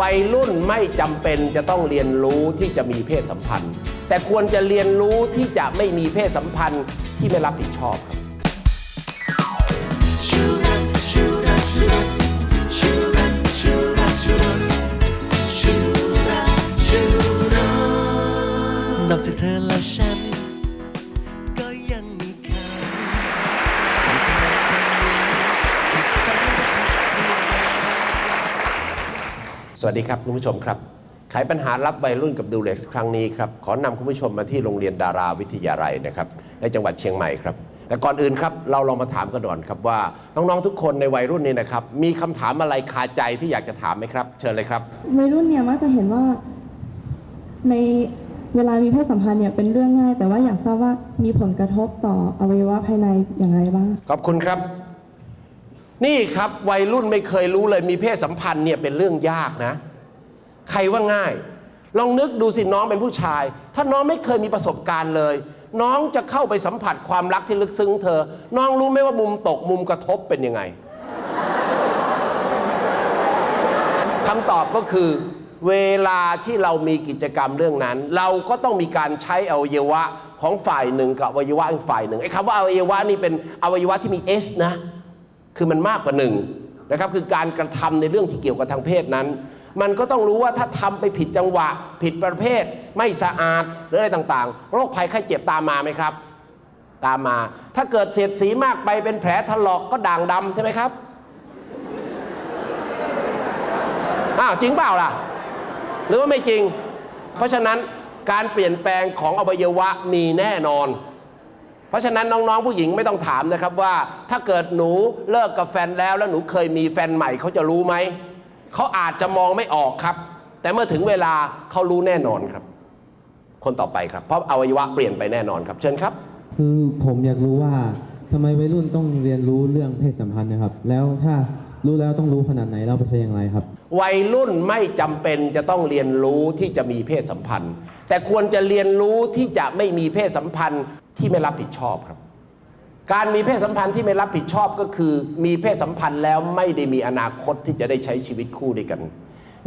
วัยรุ่นไม่จำเป็นจะต้องเรียนรู้ที่จะมีเพศสัมพันธ์ แต่ควรจะเรียนรู้ที่จะไม่มีเพศสัมพันธ์ที่ไม่รับผิดชอบครับนอกจากเธอแล้วฉัน วัสดีครับคุณผู้ชมครับไขปัญหารับวัยรุ่นกับดูเล็กซ์ครั้งนี้ครับขอนำคุณผู้ชมมาที่โรงเรียนดาราวิทยาลัยนะครับในจังหวัดเชียงใหม่ครับ แต่ก่อนอื่นครับเราลองมาถามกันก่อนครับว่าน้องๆทุกคนในวัยรุ่นนี้นะครับมีคำถามอะไรคาใจที่อยากจะถามไหมครับ เชิญเลยครับ วัยรุ่นเนี่ยมักจะเห็นว่าในเวลามีเพศสัมพันธ์เนี่ยเป็นเรื่องง่าย แต่ว่าอยากทราบว่ามีผลกระทบต่ออวัยวะภายในอย่างไรบ้าง ขอบคุณครับ นี่ครับวัยรุ่นไม่เคยรู้เลยมีเพศสัมพันธ์เนี่ยเป็นเรื่องยากนะ ใครว่าง่าย ลองนึกดูสิน้องเป็นผู้ชาย ถ้าน้องไม่เคยมีประสบการณ์เลย น้องจะเข้าไปสัมผัสความรักที่ลึกซึ้งเธอ น้องรู้ไหมว่ามุมตกมุมกระทบเป็นยังไงคำตอบก็คือ เวลาที่เรามีกิจกรรมเรื่องนั้น เราก็ต้องมีการใช้อวัยวะของฝ่ายหนึ่งกับอวัยวะอีกฝ่ายหนึ่งไอ้คำว่าอวัยวะนี่เป็นอวัยวะที่มี S นะ คือมันมากกว่าหนึ่งนะครับคือการกระทำในเรื่องที่เกี่ยวกับทางเพศนั้น มันก็ต้องรู้ว่าถ้าทำไปผิดจังหวะ ผิดประเภท ไม่สะอาดหรืออะไรต่างๆ โรคภัยไข้เจ็บตามมาไหมครับ ตามมา ถ้าเกิดเสียดสีมากไปเป็นแผลถลอกก็ด่างดำใช่ไหมครับอ้าวจริงเปล่าล่ะ หรือว่าไม่จริง เพราะฉะนั้นการเปลี่ยนแปลงของอวัยวะมีแน่นอน เพราะฉะนั้นน้องๆ ผู้หญิงไม่ต้องถามนะครับว่า ถ้าเกิดหนูเลิกกับแฟนแล้วแล้วหนูเคยมีแฟนใหม่เขาจะรู้ไหมเขาอาจจะมองไม่ออกครับ แต่เมื่อถึงเวลาเขารู้แน่นอนครับ คนต่อไปครับ เพราะอวัยวะเปลี่ยนไปแน่นอนครับเชิญครับ คือผมอยากรู้ว่าทำไมวัยรุ่นต้องเรียนรู้เรื่องเพศสัมพันธ์นะครับ แล้วถ้ารู้แล้วต้องรู้ขนาดไหนเราไปใช้อย่างไรครับ วัยรุ่นไม่จำเป็นจะต้องเรียนรู้ที่จะมีเพศสัมพันธ์ แต่ควรจะเรียนรู้ที่จะไม่มีเพศสัมพันธ์ ที่ไม่รับผิดชอบครับ การมีเพศสัมพันธ์ที่ไม่รับผิดชอบก็คือ มีเพศสัมพันธ์แล้วไม่ได้มีอนาคตที่จะได้ใช้ชีวิตคู่ด้วยกัน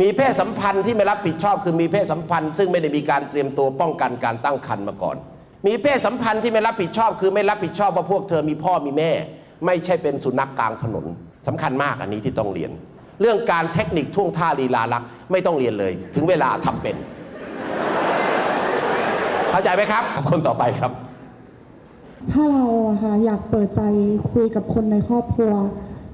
มีเพศสัมพันธ์ที่ไม่รับผิดชอบ คือมีเพศสัมพันธ์ ซึ่งไม่ได้มีการเตรียมตัวป้องกันการตั้งครรภ์มาก่อน มีเพศสัมพันธ์ที่ไม่รับผิดชอบ คือไม่รับผิดชอบว่าพวกเธอมีพ่อมีแม่ ไม่ใช่เป็นสุนัขกลางถนนสำคัญมากอันนี้ที่ต้องเรียน เรื่องการเทคนิคท่วงท่าลีลาลักไม่ต้องเรียนเลย ถึงเวลาทำเป็น เข้าใจไหมครับคนต่อไปครับ ถ้าเราอะค่ะอยากเปิดใจคุยกับคนในครอบครัว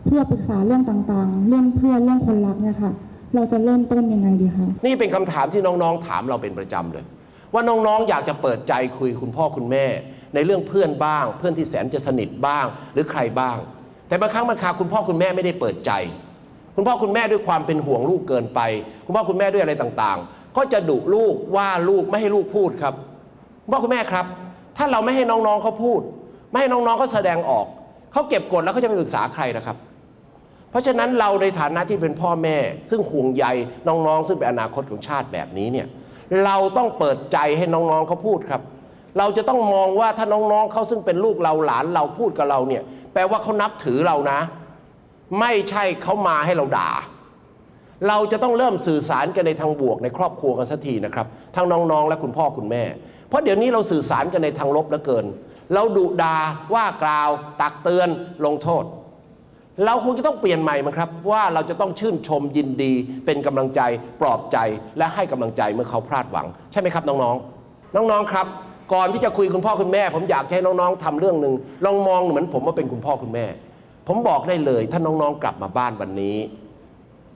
เพื่อปรึกษาเรื่องต่างๆ เรื่องเพื่อนเรื่องคนรักเนี่ยค่ะ เราจะเริ่มต้นยังไงดีคะนี่เป็นคำถามที่น้องๆ ถามเราเป็นประจำเลย ว่าน้องๆ อยากจะเปิดใจคุยคุณพ่อคุณแม่ ในเรื่องเพื่อนบ้าง เพื่อนที่แสนจะสนิทบ้าง หรือใครบ้าง แต่บางครั้งบางคราคุณพ่อคุณแม่ไม่ได้เปิดใจ คุณพ่อคุณแม่ด้วยความเป็นห่วงลูกเกินไป คุณพ่อคุณแม่ด้วยอะไรต่างๆ ก็จะดุลูกว่าลูกไม่ให้ลูกพูดครับคุณพ่อคุณแม่ครับ ถ้าเราไม่ให้น้องๆเขาพูด ไม่ให้น้องๆเขาแสดงออก เขาเก็บกดแล้วเขาจะไปปรึกษาใครนะครับ เพราะฉะนั้นเราในฐานะที่เป็นพ่อแม่ ซึ่งห่วงใยน้องๆ ซึ่งเป็นอนาคตของชาติแบบนี้เนี่ยเราต้องเปิดใจให้น้องๆเขาพูดครับ เราจะต้องมองว่าถ้าน้องๆเขาซึ่งเป็นลูกเราหลานเราพูดกับเราเนี่ย แปลว่าเขานับถือเรานะ ไม่ใช่เขามาให้เราด่า เราจะต้องเริ่มสื่อสารกันในทางบวกในครอบครัวกันสักทีนะครับ ทั้งน้องๆ และคุณพ่อคุณแม่ เพราะเดี๋ยวนี้เราสื่อสารกันในทางลบเหลือเกิน เราดุดาว่ากล่าว ตักเตือนลงโทษ เราคงจะต้องเปลี่ยนใหม่มั้งครับ ว่าเราจะต้องชื่นชมยินดี เป็นกำลังใจปลอบใจและให้กำลังใจเมื่อเขาพลาดหวัง ใช่ไหมครับน้องๆ น้องๆครับ ก่อนที่จะคุยคุณพ่อคุณแม่ ผมอยากให้น้องๆทำเรื่องหนึ่งลองมองเหมือนผมว่าเป็นคุณพ่อคุณแม่ ผมบอกได้เลยถ้าน้องๆ กลับมาบ้านวันนี้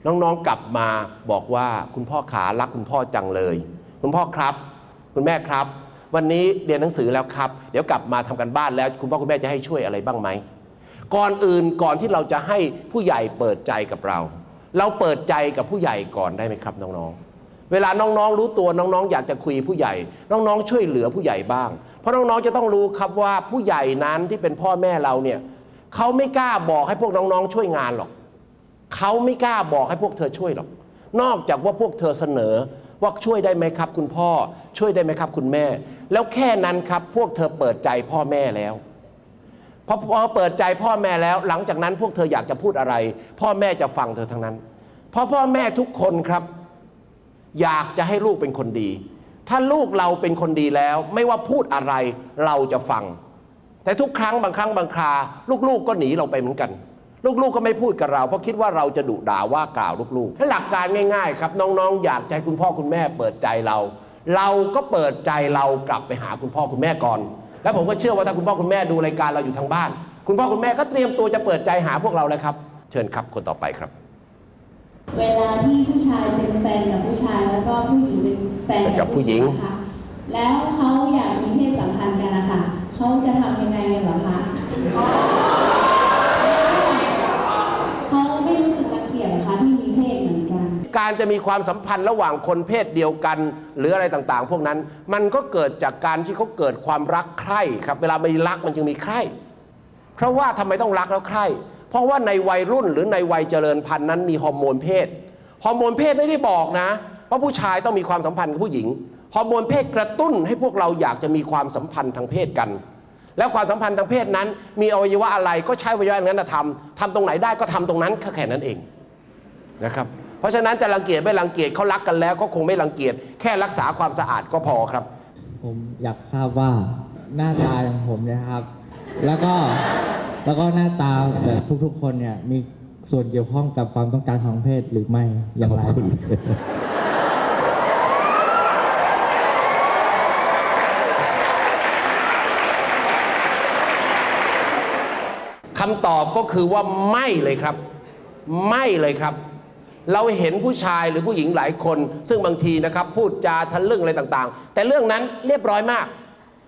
น้องๆ กลับมาบอกว่าคุณพ่อขารักคุณพ่อจังเลย คุณพ่อครับ คุณแม่ครับ วันนี้เรียนหนังสือแล้วครับ เดี๋ยวกลับมาทำกันบ้านแล้ว คุณพ่อคุณแม่จะให้ช่วยอะไรบ้างไหมก่อนอื่นก่อนที่เราจะให้ผู้ใหญ่เปิดใจกับเรา เราเปิดใจกับผู้ใหญ่ก่อนได้ไหมครับน้องๆ เวลาน้องๆรู้ตัวน้องๆ อยากจะคุยผู้ใหญ่ น้องๆ ช่วยเหลือผู้ใหญ่บ้าง เพราะน้องๆจะต้องรู้ครับว่าผู้ใหญ่นั้นที่เป็นพ่อแม่เราเนี่ยเขาไม่กล้าบอกให้พวกน้องๆ ช่วยงานหรอกเขาไม่กล้าบอกให้พวกเธอช่วยหรอก นอกจากว่าพวกเธอเสนอ ว่าช่วยได้ไหมครับ คุณพ่อช่วยได้ไหมครับ คุณแม่ แล้วแค่นั้นครับพวกเธอเปิดใจพ่อแม่แล้วพอพอเปิดใจพ่อแม่แล้ว หลังจากนั้นพวกเธออยากจะพูดอะไร พ่อแม่จะฟังเธอทั้งนั้น เพราะพ่อแม่ทุกคนครับ อยากจะให้ลูกเป็นคนดี ถ้าลูกเราเป็นคนดีแล้ว ไม่ว่าพูดอะไรเราจะฟัง แต่ทุกครั้งบางครั้งบางครา ลูกๆก็หนีเราไปเหมือนกัน ลูกๆก็ไม่พูดกับเรา เพราะคิดว่าเราจะดุด่าว่ากล่าวลูกๆและหลักการง่ายๆ ครับน้องๆ อยากจะให้คุณพ่อคุณแม่เปิดใจเรา เราก็เปิดใจเรากลับไปหาคุณพ่อคุณแม่ก่อน แล้วผมก็เชื่อว่าถ้าคุณพ่อคุณแม่ดูรายการเราอยู่ทางบ้าน คุณพ่อคุณแม่ก็เตรียมตัวจะเปิดใจหาพวกเราแล้วครับ เชิญครับคนต่อไปครับ เวลาที่ผู้ชายเป็นแฟนกับผู้ชายแล้วก็ผู้หญิงเป็นแฟนกับผู้หญิงนะคะแล้วเขาอยากมีเพศสัมพันธ์กันนะคะเขาจะทำยังไงกันเหรอคะเขาไม่รู้สึกรังเกียจเหรอคะที่มีเพศเหมือน การจะมีความสัมพันธ์ระหว่างคนเพศเดียวกัน หรืออะไรต่างๆ พวกนั้น มันก็เกิดจากการที่เขาเกิดความรักใคร่ครับ เวลามีรักมันจึงมีใคร่เพราะว่าทำไมต้องรักแล้วใคร่เพราะว่าในวัยรุ่นหรือในวัยเจริญพันธุ์นั้นมีฮอร์โมนเพศฮอร์โมนเพศไม่ได้บอกนะว่าผู้ชายต้องมีความสัมพันธ์กับผู้หญิงฮอร์โมนเพศกระตุ้นให้พวกเราอยากจะมีความสัมพันธ์ทางเพศกัน แล้วความสัมพันธ์ทางเพศนั้น มีอวัยวะอะไรก็ใช้อวัยวะนั้นทำทำตรงไหนได้ก็ทำตรงนั้นแค่นั้นเองนะครับ เพราะฉะนั้นจะรังเกียจไม่รังเกียจเขารักกันแล้วก็คงไม่รังเกียจแค่รักษาความสะอาดก็พอครับ ผมอยากทราบว่าหน้าตาของผมเนะครับ แล้วก็แล้วก็หน้าตาแบบทุกๆ คนเนี่ยมีส่วนเกี่ยวข้องกับความต้องการทางเพศหรือไม่อย่างไรคำตอบก็คือว่าไม่เลยครับ ไม่เลยครับ เราเห็นผู้ชายหรือผู้หญิงหลายคน ซึ่งบางทีนะครับพูดจาทะลึ่งอะไรต่างๆ แต่เรื่องนั้นเรียบร้อยมาก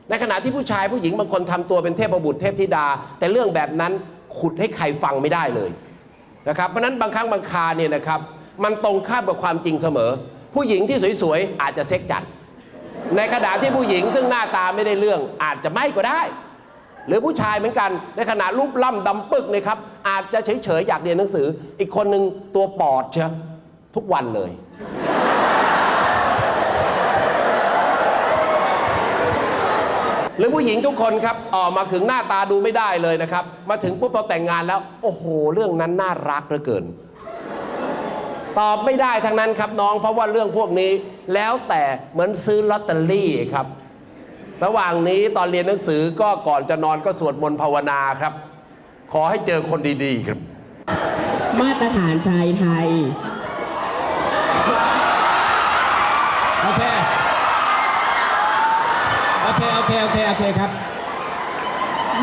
ในขณะที่ผู้ชายผู้หญิงบางคนทำตัวเป็นเทพบุตรเทพธิดา แต่เรื่องแบบนั้นขุดให้ใครฟังไม่ได้เลยนะครับเพราะฉะนั้นบางครั้งบางคาเนี่ยนะครับมันตรงข้ามกับความจริงเสมอ ผู้หญิงที่สวยๆอาจจะเซ็กจัด ในขณะที่ผู้หญิงซึ่งหน้าตาไม่ได้เรื่องอาจจะไม่ก็ได้ หรือผู้ชายเหมือนกันในขณะรูปล่ำดำปึกเลยครับอาจจะเฉยๆอยากเรียนหนังสือ อีกคนหนึ่งตัวปอดเชียทุกวันเลยหรือผู้หญิงทุกคนครับออกมาถึงหน้าตาดูไม่ได้เลยนะครับ มาถึงปุ๊บพอแต่งงานแล้ว โอ้โห เรื่องนั้นน่ารักเหลือเกิน ตอบไม่ได้ทั้งนั้นครับน้องเพราะว่าเรื่องพวกนี้ แล้วแต่เหมือนซื้อลอตเตอรี่ครับ ระหว่างนี้ตอนเรียนหนังสือก็ก่อนจะนอนก็สวดมนต์ภาวนาครับ ขอให้เจอคนดีๆครับ มาตรฐานชายไทย โอเค โอเค โอเค โอเค โอเคครับ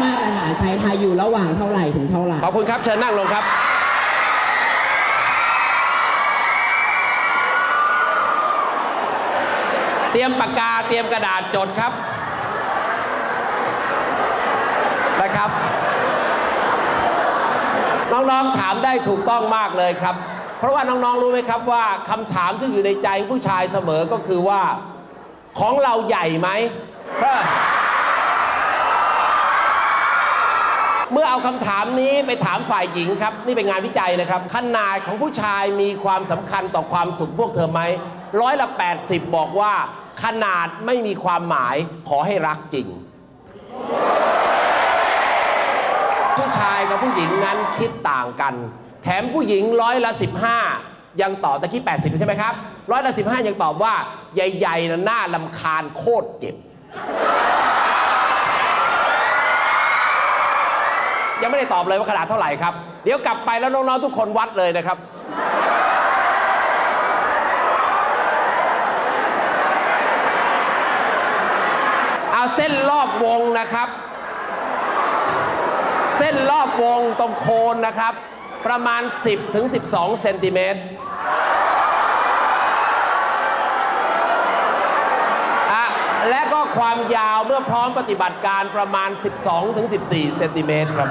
มาตรฐานชายไทยอยู่ระหว่างเท่าไหร่ถึงเท่าไหร่ ขอบคุณครับเชิญนั่งลงครับ เตรียมปากกาเตรียมกระดาษจดครับนะครับ น้องๆถามได้ถูกต้องมากเลยครับ เพราะว่าน้องๆรู้ไหมครับว่าคำถามซึ่งอยู่ในใจผู้ชายเสมอก็คือว่า ของเราใหญ่ไหมเฮ้อเมื่อเอาคำถามนี้ไปถามฝ่ายหญิงครับ นี่เป็นงานวิจัยนะครับ ขนาดของผู้ชายมีความสำคัญต่อความสุขพวกเธอไหมร้อยละ 80 บอกว่า ขนาดไม่มีความหมายขอให้รักจริง ผู้ชายกับผู้หญิงนั้นคิดต่างกัน แถมผู้หญิงร้อยละ 15 ยังตอบตะกี้ 80 ใช่ไหมครับร้อยละ 15 ยังตอบว่า ใหญ่ๆนะหน้าลำคาญโคตรเจ็บ ยังไม่ได้ตอบเลยว่าขนาดเท่าไหร่ครับ เดี๋ยวกลับไปแล้วน้องๆทุกคนวัดเลยนะครับเอาเส้นรอบวงนะครับ เส้นรอบวงตรงโคนนะครับ ประมาณ 10ถึง12 เซนติเมตรอะและก็ความยาวเมื่อพร้อมปฏิบัติการประมาณ 12ถึง14 เซนติเมตรครับ